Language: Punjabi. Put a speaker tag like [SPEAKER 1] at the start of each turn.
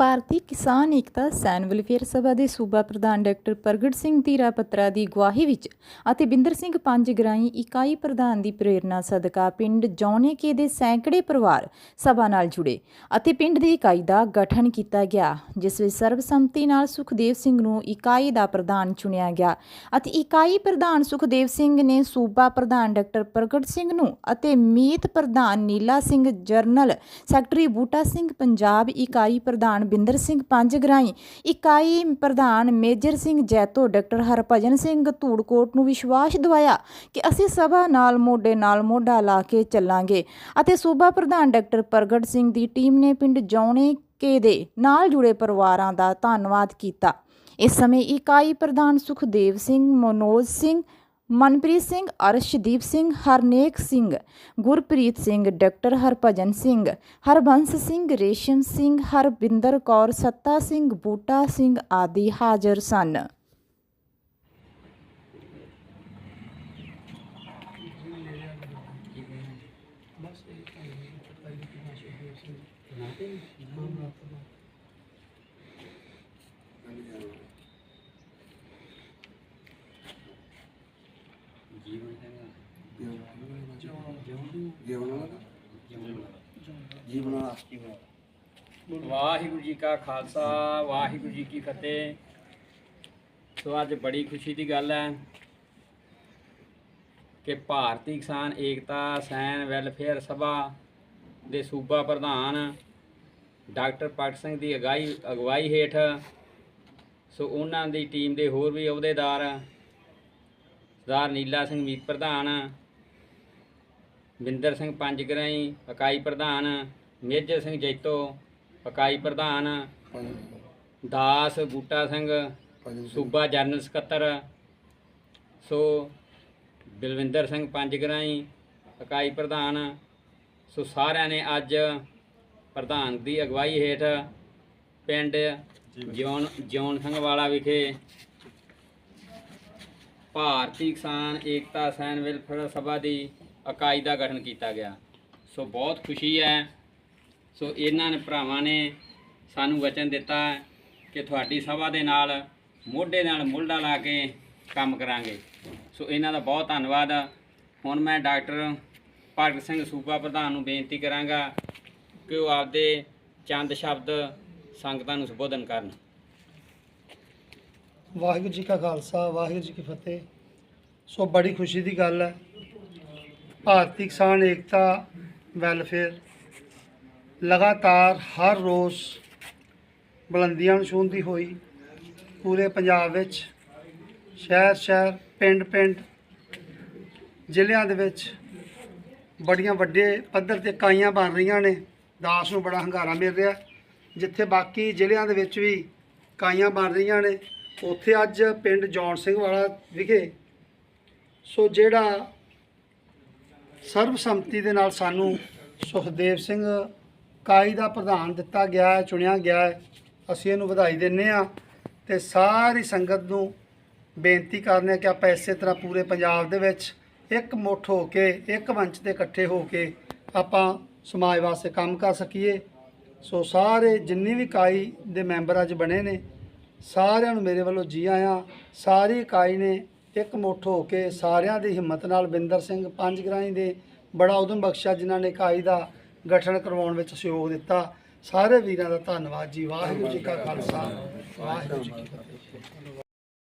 [SPEAKER 1] ਭਾਰਤੀ ਕਿਸਾਨ ਏਕਤਾ ਸੈਨ ਵੈਲਫੇਅਰ ਸਭਾ ਦੇ ਸੂਬਾ ਪ੍ਰਧਾਨ ਡਾਕਟਰ ਪ੍ਰਗਟ ਸਿੰਘ ਧੀਰਾ ਪੱਤਰਾ ਦੀ ਅਗਵਾਈ ਵਿੱਚ ਅਤੇ ਬਿੰਦਰ ਸਿੰਘ ਪੰਜ ਪੰਜਗਰਾਈ ਇਕਾਈ ਪ੍ਰਧਾਨ ਦੀ ਪ੍ਰੇਰਣਾ ਸਦਕਾ ਪਿੰਡ ਜੌਨੇਕੇ ਦੇ ਸੈਂਕੜੇ ਪਰਿਵਾਰ ਸਭਾ ਨਾਲ ਜੁੜੇ ਅਤੇ ਪਿੰਡ ਦੀ ਇਕਾਈ ਦਾ ਗਠਨ ਕੀਤਾ ਗਿਆ, ਜਿਸ ਵਿੱਚ ਸਰਬਸੰਮਤੀ ਨਾਲ ਸੁਖਦੇਵ ਸਿੰਘ ਨੂੰ ਇਕਾਈ ਦਾ ਪ੍ਰਧਾਨ ਚੁਣਿਆ ਗਿਆ ਅਤੇ ਇਕਾਈ ਪ੍ਰਧਾਨ ਸੁਖਦੇਵ ਸਿੰਘ ਨੇ ਸੂਬਾ ਪ੍ਰਧਾਨ ਡਾਕਟਰ ਪ੍ਰਗਟ ਸਿੰਘ ਨੂੰ ਅਤੇ ਮੀਤ ਪ੍ਰਧਾਨ ਨੀਲਾ ਸਿੰਘ ਜਰਨਲ ਸੈਕਟਰੀ ਬੂਟਾ ਸਿੰਘ ਪੰਜਾਬ ਇਕਾਈ ਪ੍ਰਧਾਨ ਬਿੰਦਰ ਸਿੰਘ ਪੰਜਗਰਾਈ ਇਕਾਈ ਪ੍ਰਧਾਨ ਮੇਜਰ ਸਿੰਘ ਜੈਤੋ ਡਾਕਟਰ ਹਰਭਜਨ ਸਿੰਘ ਧੂੜਕੋਟ ਨੂੰ ਵਿਸ਼ਵਾਸ ਦਿਵਾਇਆ ਕਿ ਅਸੀਂ ਸਭਾ ਨਾਲ ਮੋਢੇ ਨਾਲ ਮੋਢਾ ਲਾ ਕੇ ਚੱਲਾਂਗੇ ਅਤੇ ਸੂਬਾ ਪ੍ਰਧਾਨ ਡਾਕਟਰ ਪ੍ਰਗਟ ਸਿੰਘ ਦੀ ਟੀਮ ਨੇ ਪਿੰਡ ਜੌਣੇ ਕੇ ਦੇ ਨਾਲ ਜੁੜੇ ਪਰਿਵਾਰਾਂ ਦਾ ਧੰਨਵਾਦ ਕੀਤਾ। ਇਸ ਸਮੇਂ ਇਕਾਈ ਪ੍ਰਧਾਨ ਸੁਖਦੇਵ ਸਿੰਘ, ਮਨੋਜ ਸਿੰਘ ਮਨਪ੍ਰੀਤ ਸਿੰਘ, ਅਰਸ਼ਦੀਪ ਸਿੰਘ, ਹਰਨੇਕ ਸਿੰਘ, ਗੁਰਪ੍ਰੀਤ ਸਿੰਘ, ਡਾਕਟਰ ਹਰਭਜਨ ਸਿੰਘ, ਹਰਬੰਸ ਸਿੰਘ, ਰੇਸ਼ਮ ਸਿੰਘ ਹਰਬਿੰਦਰ ਕੌਰ, ਸੱਤਾ ਸਿੰਘ, ਬੂਟਾ ਸਿੰਘ ਆਦਿ ਹਾਜ਼ਰ ਸਨ।
[SPEAKER 2] ਜੀਵਨ
[SPEAKER 3] ਵਾਹਿਗੁਰੂ ਜੀ ਕਾ ਖਾਲਸਾ, ਵਾਹਿਗੁਰੂ ਜੀ ਕੀ ਫਤਿਹ। ਸੋ ਅੱਜ ਬੜੀ ਖੁਸ਼ੀ ਦੀ ਗੱਲ ਹੈ ਕਿ ਭਾਰਤੀ ਕਿਸਾਨ ਏਕਤਾ, ਸੈਨ, ਵੈਲਫੇਅਰ ਸਭਾ ਦੇ ਸੂਬਾ ਪ੍ਰਧਾਨ ਡਾਕਟਰ ਭਗਤ ਸਿੰਘ ਦੀ ਅਗਾਈ, ਅਗਵਾਈ ਹੇਠ ਸੋ ਉਹਨਾਂ ਦੀ ਟੀਮ ਦੇ ਹੋਰ ਵੀ ਅਹੁਦੇਦਾਰ ਸਰਦਾਰ ਨੀਲਾ ਸਿੰਘ ਮੀਤ ਪ੍ਰਧਾਨ ਬਿੰਦਰ ਸਿੰਘ ਪੰਜਗਰਾਈ ਇਕਾਈ ਪ੍ਰਧਾਨ, ਮੇਜਰ ਸਿੰਘ ਜੈਤੋ ਇਕਾਈ ਪ੍ਰਧਾਨ, ਦਾਸ ਬੂਟਾ ਸਿੰਘ, ਸੂਬਾ ਜਨਰਲ ਸਕੱਤਰ। ਸੋ ਬਲਵਿੰਦਰ ਸਿੰਘ ਪੰਜਗਰਾਈ ਇਕਾਈ ਪ੍ਰਧਾਨ। ਸੋ ਸਾਰਿਆਂ ਨੇ ਅੱਜ ਪ੍ਰਧਾਨ ਦੀ ਅਗਵਾਈ ਹੇਠ ਪਿੰਡ ਜਿਉਣ ਜਿਉਣ ਸਿੰਘ ਵਾਲਾ ਵਿਖੇ ਭਾਰਤੀ ਕਿਸਾਨ ਏਕਤਾ ਸੈਨ ਵੈਲਫੇਅਰ ਸਭਾ ਦੀ ਇਕਾਈ ਦਾ ਗਠਨ ਕੀਤਾ ਗਿਆ। ਸੋ ਬਹੁਤ ਖੁਸ਼ੀ ਹੈ। ਸੋ ਇਹਨਾਂ ਨੇ ਭਰਾਵਾਂ ਨੇ ਸਾਨੂੰ ਵਚਨ ਦਿੱਤਾ ਕਿ ਤੁਹਾਡੀ ਸਭਾ ਦੇ ਨਾਲ, ਮੋਢੇ ਨਾਲ ਮੋਢਾ ਲਾ ਕੇ ਕੰਮ ਕਰਾਂਗੇ। ਸੋ ਇਹਨਾਂ ਦਾ ਬਹੁਤ ਧੰਨਵਾਦ। ਹੁਣ ਮੈਂ ਡਾਕਟਰ ਭਗਤ ਸਿੰਘ ਸੂਬਾ ਪ੍ਰਧਾਨ ਨੂੰ ਬੇਨਤੀ ਕਰਾਂਗਾ ਕਿ ਉਹ ਆਪਦੇ ਚੰਦ ਸ਼ਬਦ ਸੰਗਤਾਂ ਨੂੰ ਸੰਬੋਧਨ ਕਰਨ।
[SPEAKER 2] ਵਾਹਿਗੁਰੂ ਜੀ ਕਾ ਖਾਲਸਾ, ਵਾਹਿਗੁਰੂ ਜੀ ਕੀ ਫਤਿਹ। ਸੋ ਬੜੀ ਖੁਸ਼ੀ ਦੀ ਗੱਲ ਹੈ ਭਾਰਤੀ ਕਿਸਾਨ ਏਕਤਾ ਵੈਲਫੇਅਰ ਲਗਾਤਾਰ ਹਰ ਰੋਜ਼ ਬੁਲੰਦੀਆਂ ਨੂੰ ਛੂਹਦੀ ਹੋਈ ਪੂਰੇ ਪੰਜਾਬ ਵਿੱਚ, ਸ਼ਹਿਰ ਸ਼ਹਿਰ, ਪਿੰਡ ਪਿੰਡ, ਜ਼ਿਲ੍ਹਿਆਂ ਦੇ ਵਿੱਚ ਬੜੀਆਂ ਵੱਡੇ ਪੱਧਰ ਤੇ ਇਕਾਈਆਂ ਬਣ ਰਹੀਆਂ ਨੇ। ਦਾਸ ਨੂੰ ਬੜਾ ਹੰਗਾਰਾ ਮਿਲ ਰਿਹਾ। ਜਿੱਥੇ ਬਾਕੀ ਜ਼ਿਲ੍ਹਿਆਂ ਦੇ ਵਿੱਚ ਵੀ ਇਕਾਈਆਂ ਬਣ ਰਹੀਆਂ ਨੇ, ਉੱਥੇ ਅੱਜ ਪਿੰਡ ਜੌਨ ਸਿੰਘ ਵਾਲਾ ਵਿਖੇ। ਸੋ ਜਿਹੜਾ ਸਰਬਸੰਮਤੀ ਦੇ ਨਾਲ ਸਾਨੂੰ ਸੁਖਦੇਵ ਸਿੰਘ ਕਾਈ ਦਾ ਪ੍ਰਧਾਨ ਦਿੱਤਾ ਗਿਆ ਹੈ, ਚੁਣਿਆ ਗਿਆ ਹੈ। ਅਸੀਂ ਇਹਨੂੰ ਵਧਾਈ ਦਿੰਨੇ ਆ ਤੇ ਸਾਰੀ ਸੰਗਤ ਨੂੰ ਬੇਨਤੀ ਕਰਨੇ ਕਿ ਆਪਾਂ ਇਸੇ ਤਰ੍ਹਾਂ ਪੂਰੇ ਪੰਜਾਬ ਦੇ ਵਿੱਚ ਇੱਕ ਮੁੱਠ ਹੋ ਕੇ, ਇੱਕ ਮੰਚ ਤੇ ਇਕੱਠੇ ਹੋ ਕੇ ਆਪਾਂ ਸਮਾਜ ਵਾਸਤੇ ਕੰਮ ਕਰ ਸਕੀਏ। ਸੋ ਸਾਰੇ ਜਿੰਨੀ ਵੀ ਇਕਾਈ ਦੇ ਮੈਂਬਰ ਅੱਜ ਬਣੇ ਨੇ, ਸਾਰਿਆਂ ਨੂੰ ਮੇਰੇ ਵੱਲੋਂ ਜੀ ਆਇਆਂ। ਸਾਰੀ ਇਕਾਈ ਨੇ ਇੱਕ ਮੁੱਠ ਹੋ ਕੇ ਸਾਰਿਆਂ ਦੀ ਹਿੰਮਤ ਨਾਲ ਬਿੰਦਰ ਸਿੰਘ ਪੰਜਗਰਾਈ ਦੇ ਬੜਾ ਉਦਮ ਬਖਸ਼ਿਆ, ਜਿਨ੍ਹਾਂ ਨੇ ਇਕਾਈ ਦਾ ਗਠਨ ਕਰਵਾਉਣ ਵਿੱਚ ਸਹਿਯੋਗ ਦਿੱਤਾ। ਸਾਰੇ ਵੀਰਾਂ ਦਾ ਧੰਨਵਾਦ ਜੀ। ਵਾਹਿਗੁਰੂ ਜੀ ਕਾ ਖਾਲਸਾ। ਵਾਹਿਗੁਰੂ ਜੀ ਕੀ ਫਤਿਹ।